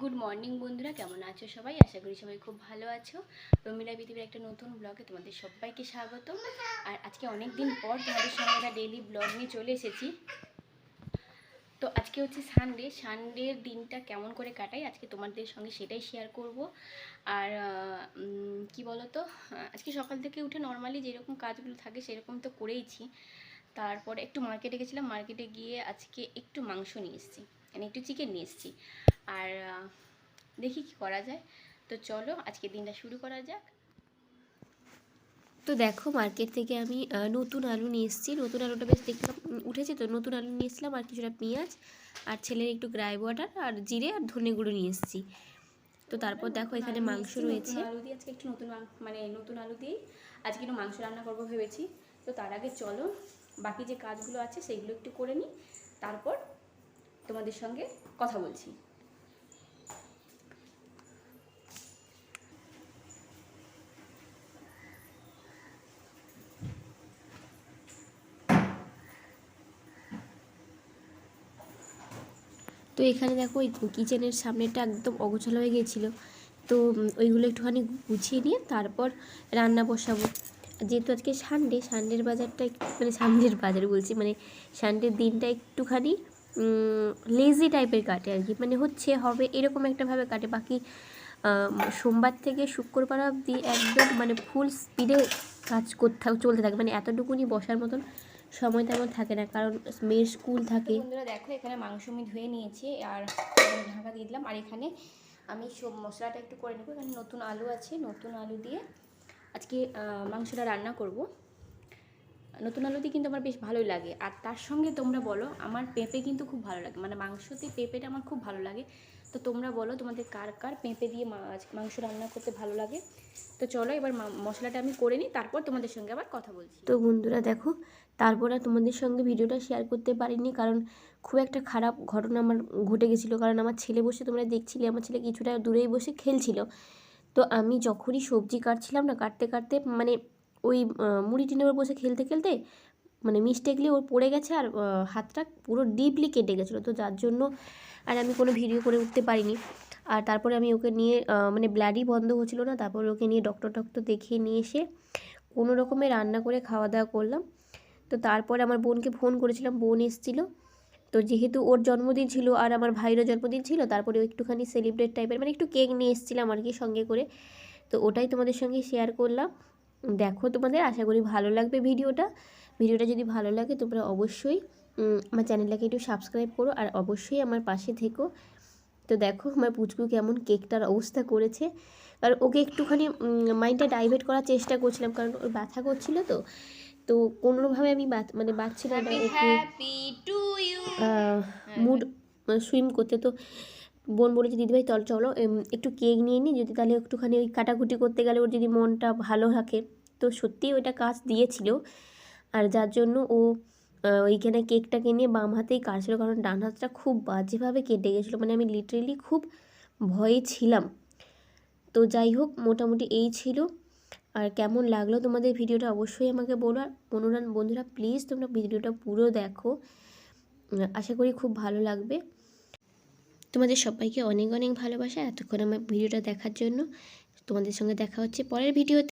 Good morning বন্ধুরা। কেমন আছো সবাই? আশা করি সবাই খুব ভালো আছো। রমিলা পৃথিবীর একটা নতুন ব্লগে তোমাদের সবাইকে স্বাগত আর আজকে অনেক দিন পর তোমাদের সঙ্গে আমরা ডেইলি ব্লগ নিয়ে চলে এসেছি। তো আজকে হচ্ছে সানডে সানডের দিনটা কেমন করে কাটাই আজকে তোমাদের সঙ্গে সেটাই শেয়ার করব। আর কি বলো তো আজকে সকাল থেকে উঠে নর্মালি যেরকম কাজগুলো থাকে সেরকম তো করেইছি। তারপরে একটু মার্কেটে গেছিলাম। মার্কেটে গিয়ে আজকে একটু মাংস নিয়ে এসেছি। মানে একটু চিকেন নিয়ে এসেছি। আর দেখি কি করা যায়। তো চলো আজকে দিনটা শুরু করা যাক। তো দেখো মার্কেট থেকে আমি নতুন আলু নিয়ে এসেছি। নতুন আলুটা বেশ দেখলাম উঠেছে তো। নতুন আলু নিয়ে এসেছিলাম আর কিছুটা পেঁয়াজ আর ছেলের একটু গ্রাই ওয়াটার আর জিরে আর ধনে গুঁড়ো নিয়ে এসেছি। তো তারপর দেখো এখানে মাংস রয়েছে। আলু দিয়ে আজকে একটু নতুন মানে নতুন আলু দিয়েই আজকে একটু মাংস রান্না করব ভেবেছি। তো তার আগে চলো বাকি যে কাজগুলো আছে সেগুলো একটু করে নিই। তারপর তোমাদের সঙ্গে কথা বলছি। তো এখানে দেখো ওই কিচেনের সামনেটা একদম অগোছালো হয়ে গিয়েছিল। তো ওইগুলো একটুখানি গুছিয়ে নিয়ে তারপর রান্না বসাবো। যেহেতু আজকে সানডে সানডের বাজারটা মানে সানডের বাজার বলছি মানে সানডের দিনটা একটুখানি লেজি টাইপের কাটে আর কি। মানে হচ্ছে, হবে এরকম একটাভাবে কাটে। বাকি সোমবার থেকে শুক্রবার অবধি একদম মানে ফুল স্পিডে কাজ করতে, চলতে থাকে। মানে এতটুকুনি বসার মতন সময় তেমন থাকে না, কারণ মেয়ের স্কুল থাকে। বন্ধুরা দেখো, এখানে মাংস আমি ধুয়ে নিয়েছি আর ঢাকা দিয়ে দিলাম। আর এখানে আমি সব মশলাটা একটু করে নেব। এখানে নতুন আলু আছে, নতুন আলু দিয়ে আজকে মাংসটা রান্না করব। নতুন আলু দিয়ে কিন্তু আমার বেশ ভালোই লাগে। আর তার সঙ্গে তোমরা বলো, আমার পেঁপে কিন্তু খুব ভালো লাগে। মানে মাংসতে পেঁপেটা আমার খুব ভালো লাগে। তো তোমরা বলো তোমাদের কার কার পেঁপে দিয়ে মা- মাংস রান্না করতে ভালো লাগে? তো চলো এবার মশলাটা আমি করে নিই, তারপর তোমাদের সঙ্গে আবার কথা বলছি। তো বন্ধুরা দেখো, তারপর আর তোমাদের সঙ্গে ভিডিওটা শেয়ার করতে পারিনি, কারণ খুব একটা খারাপ ঘটনা আমার ঘটে গেছিল। কারণ আমার ছেলে বসে তোমরা দেখছিলে, আমার ছেলে কিছুটা দূরেই বসে খেলছিল। তো আমি যখনই সবজি কাটছিলাম না, কাটতে কাটতে মানে ওই মুড়ি টিনের বসে খেলতে খেলতে মানে মিস্টেকলি ওর পড়ে গেছে আর হাতটা পুরো ডিপলি কেটে গেছিল। তো যার জন্য আর আমি কোনো ভিডিও করে উঠতে পারিনি। আর তারপরে আমি ওকে নিয়ে মানে ব্লাডই বন্ধ হচ্ছিল না, তারপরে ওকে নিয়ে ডক্টর টক্টর দেখিয়ে নিয়ে এসে কোনো রকমে রান্না করে খাওয়া দাওয়া করলাম। তো তারপরে আমার বোনকে ফোন করেছিলাম, বোন এসেছিল। তো যেহেতু ওর জন্মদিন ছিল আর আমার ভাইয়েরও জন্মদিন ছিল, তারপরে একটুখানি সেলিব্রেট টাইপের মানে একটু কেক নিয়ে এসেছিলাম আর কি সঙ্গে করে। তো ওটাই তোমাদের সঙ্গে শেয়ার করলাম। দেখো তোমাদের, আশা করি ভালো লাগবে ভিডিওটা ভিডিওটা যদি ভালো লাগে তোমরা অবশ্যই আমার চ্যানেলটাকে একটু সাবস্ক্রাইব করো আর অবশ্যই আমার পাশে থেকো। তো দেখো আমার পুচকু কেমন কেকটার অবস্থা করেছে। কারণ ওকে একটুখানি মাইন্ডটা ডাইভার্ট করার চেষ্টা করছিলাম কারণ ওর ব্যথা করছিল তো। তো কোনোভাবে আমি মানে বাচ্চারা okay happy to you mood swim করতে। তো বোন বলেছে দিদিভাই চল চলো একটু কেক নিয়ে নিই যদি তাহলে একটুখানি ওই কাটাকুটি করতে গেলে ওর যদি মনটা ভালো থাকে। তো সত্যিই ওইটা কাজ দিয়েছিল। আর যার জন্য ও ওইখানে কেকটাকে নিয়ে বাম হাতেই কাটছিল কারণ ডান হাতটা খুব বাজেভাবে কেটে গেছিল। মানে আমি লিটারেলি খুব ভয়ে ছিলাম। তো যাই হোক, মোটামুটি এই ছিল। আর কেমন লাগল তোমাদের ভিডিওটা অবশ্যই আমাকে বলো। আর বন্ধুরা বন্ধুরা প্লিজ তোমরা ভিডিওটা পুরো দেখো। আশা করি খুব ভালো লাগবে। তোমাদের সবাইকে অনেক অনেক ভালোবাসা এতক্ষণ আমার ভিডিওটা দেখার জন্য। তোমাদের সঙ্গে দেখা হচ্ছে পরের ভিডিওতে।